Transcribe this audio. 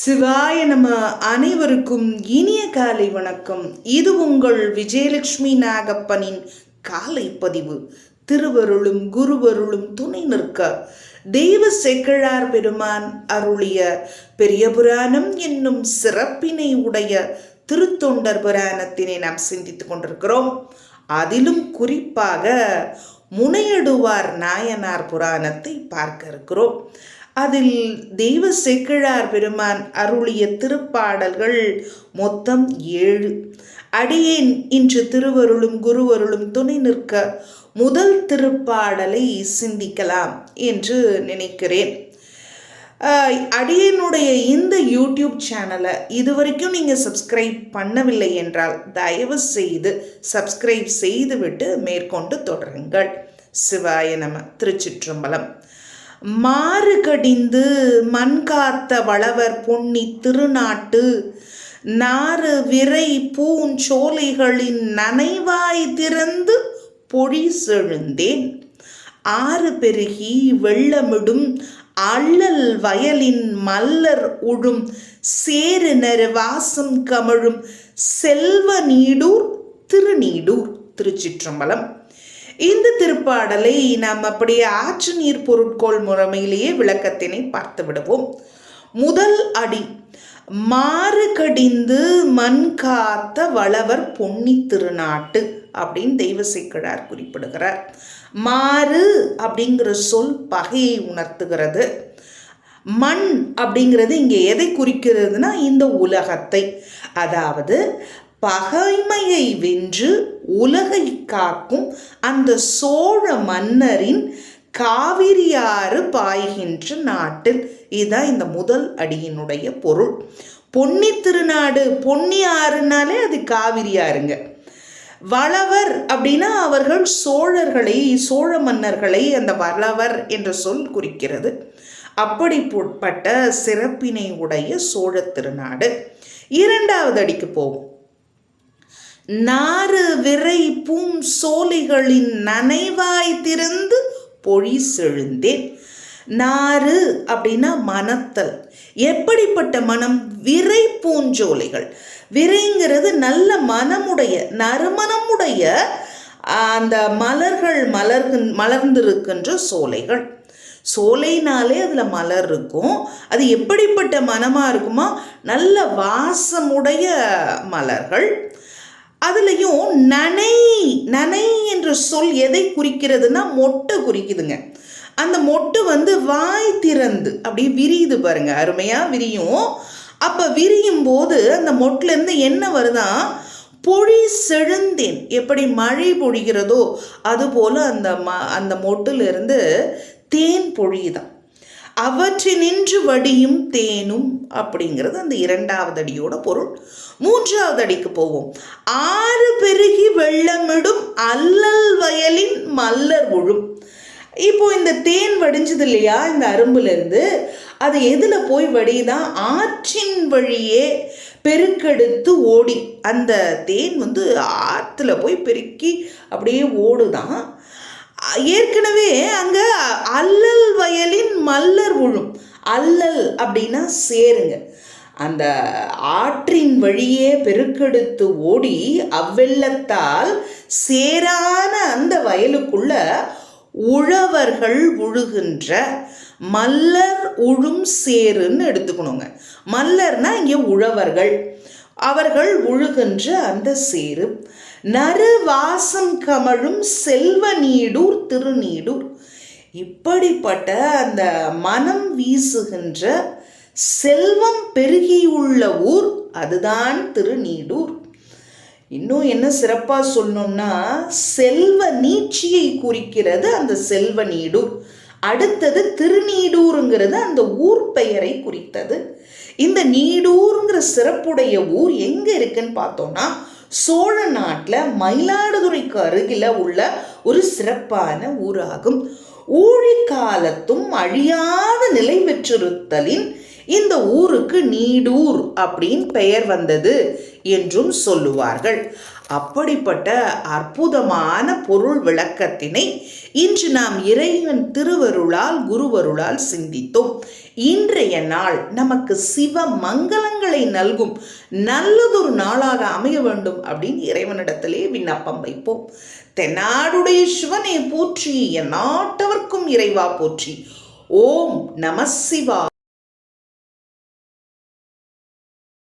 சிவாய நம அனைவருக்கும் இனிய காலை வணக்கம். இது உங்கள் விஜயலட்சுமி நாகப்பனின் காலை பதிவு. திருவருளும் குருவருளும் துணை நிற்க. தெய்வ செக்கிழார் பெருமான் அருளிய பெரிய புராணம் என்னும் சிறப்பினை உடைய திருத்தொண்டர் புராணத்தினை நாம் சிந்தித்துக் கொண்டிருக்கிறோம். அதிலும் குறிப்பாக முனையடுவார் நாயனார் புராணத்தை பார்க்க இருக்கிறோம். அதில் தெய்வ சேக்கிழார் பெருமான் அருளிய திருப்பாடல்கள் மொத்தம் ஏழு. அடியேன் இன்று திருவருளும் குருவருளும் துணை நிற்க முதல் திருப்பாடலை சிந்திக்கலாம் என்று நினைக்கிறேன். அடியனுடைய இந்த யூடியூப் சேனலை இதுவரைக்கும் நீங்கள் சப்ஸ்கிரைப் பண்ணவில்லை என்றால் தயவு செய்து சப்ஸ்கிரைப் செய்துவிட்டு மேற்கொண்டு தொடருங்கள். சிவாய நம திருச்சிற்றம்பலம். மாறு கடிந்து மண் காத்த வளவர் பொன்னி திருநாட்டு நாறு விரை பூஞ்சோலைகளின் நனைவாய் திறந்து பொழி செழுந்தேன். ஆறு பெருகி வெள்ளமிடும் அள்ளல் வயலின் மல்லர் உழும் சேரு வாசம் கமழும் செல்வ நீடூர் திருநீடூர் திருச்சிற்றம்பலம். இந்த திருப்பாடலை நாம் அப்படியே ஆற்று நீர் பொருட்கோள் முறைமையிலேயே விளக்கத்தினை பார்த்து விடுவோம். முதல் அடி மாறு கடிந்து மண் காத்த வளவர் பொன்னி திருநாட்டு அப்படின்னு தெய்வ சேக்கிழார் குறிப்பிடுகிறார். மாறு அப்படிங்கிற சொல் பகையை உணர்த்துகிறது. மண் அப்படிங்கிறது இங்கே எதை குறிக்கிறதுனா இந்த உலகத்தை. அதாவது பகைமையை வென்று உலகை காக்கும் அந்த சோழ மன்னரின் காவிரியாறு பாய்கின்ற நாட்டில். இதுதான் இந்த முதல் அடியினுடைய பொருள். பொன்னி திருநாடு பொன்னி ஆறுனாலே அது காவிரியாருங்க வளவர் அப்படின்னா அவர்கள் சோழர்களை சோழ மன்னர்களை அந்த வளவர் என்ற சொல் குறிக்கிறது. அப்படிப்பட்ட சிறப்பினை உடைய சோழ திருநாடு. இரண்டாவது அடிக்கு போவோம். நாறு விரை பூம் சோலைகளின் நனைவாய் திறந்து பொழி செழுந்தேன். நாறு அப்படின்னா மனத்தல் எப்படிப்பட்ட மனம்? விரை பூஞ்சோலைகள் விரைங்கிறது நல்ல மனமுடைய நறுமணமுடைய அந்த மலர்கள் மலர் மலர்ந்திருக்கின்ற சோலைகள். சோலைனாலே அதில் மலர் இருக்கும். அது எப்படிப்பட்ட மனமாக இருக்குமா? நல்ல வாசமுடைய மலர்கள். அதுலேயும் நனை நனை என்ற சொல் எதை குறிக்கிறதுனா மொட்டை குறிக்குதுங்க. அந்த மொட்டு வந்து வாய் திறந்து அப்படியே விரியுது பாருங்க அருமையாக விரியும். அப்போ விரியும் போது அந்த மொட்டிலேருந்து என்ன வருதான் பொழி செழுந்தேன். எப்படி மழை பொழிகிறதோ அதுபோல் அந்த ம அந்த மொட்டிலிருந்து தேன் பொழியுதான் அவற்றினின்று வடியும் தேனும் அப்படிங்கிறது அந்த இரண்டாவது அடியோட பொருள். மூன்றாவது அடிக்கு போவோம். ஆறு பெருகி வெள்ளமிடும் அல்லல் வயலின் மல்லர் உழும். இப்போ இந்த தேன் வடிஞ்சது இல்லையா? இந்த அரும்புலேருந்து அது எதில் போய் வடிதான் ஆற்றின் வழியே பெருக்கெடுத்து ஓடி. அந்த தேன் வந்து ஆற்றுல போய் பெருக்கி அப்படியே ஓடுதான். ஏற்கனவே அங்கே அல்லல் வயலின் மல்லர் உழும். அல்லல் அப்படின்னா சேருங்க. அந்த ஆற்றின் வழியே பெருக்கெடுத்து ஓடி அவ்வெள்ளத்தால் சேரான அந்த வயலுக்குள்ள உழவர்கள் உழுகின்ற மல்லர் உழும் சேருன்னு எடுத்துக்கணுங்க. மல்லர்னா இங்கே உழவர்கள். அவர்கள் உழுகின்ற அந்த சேரு. நறுவாசம் கமழும் செல்வ நீடூர் திருநீடூர். இப்படிப்பட்ட அந்த மனம் வீசுகின்ற செல்வம் பெருகியுள்ள ஊர் அதுதான் திருநீடூர். இன்னும் என்ன சிறப்பாக சொல்லணும்னா செல்வ நீட்சியை குறிக்கிறது அந்த செல்வ நீடூர். அடுத்தது திருநீடூருங்கிறது அந்த ஊர் பெயரை குறித்தது. இந்த நீடூருங்கிற சிறப்புடைய ஊர் எங்கே இருக்குன்னு பார்த்தோம்னா சோழ நாட்டில் மயிலாடுதுறைக்கு அருகில் உள்ள ஒரு சிறப்பான ஊராகும். ஊழிக்காலத்தும் அழியாத நிலை பெற்றிருத்தலின் இந்த ஊருக்கு நீடூர் அப்படின்னு பெயர் வந்தது என்றும் சொல்லுவார்கள். அப்படிப்பட்ட அற்புதமான பொருள் விளக்கத்தினை இன்று நாம் இறைவன் திருவருளால் குருவருளால் சிந்தித்தோம். இன்றைய நாள் நமக்கு சிவ மங்களங்களை நல்கும். நல்லதொரு நாளாக அமைய வேண்டும் அப்படின்னு இறைவனிடத்திலே விண்ணப்பம் வைப்போம். தென்னாடுடைய சிவனை போற்றி என் நாட்டவர்க்கும் இறைவா போற்றி. ஓம் நம சிவா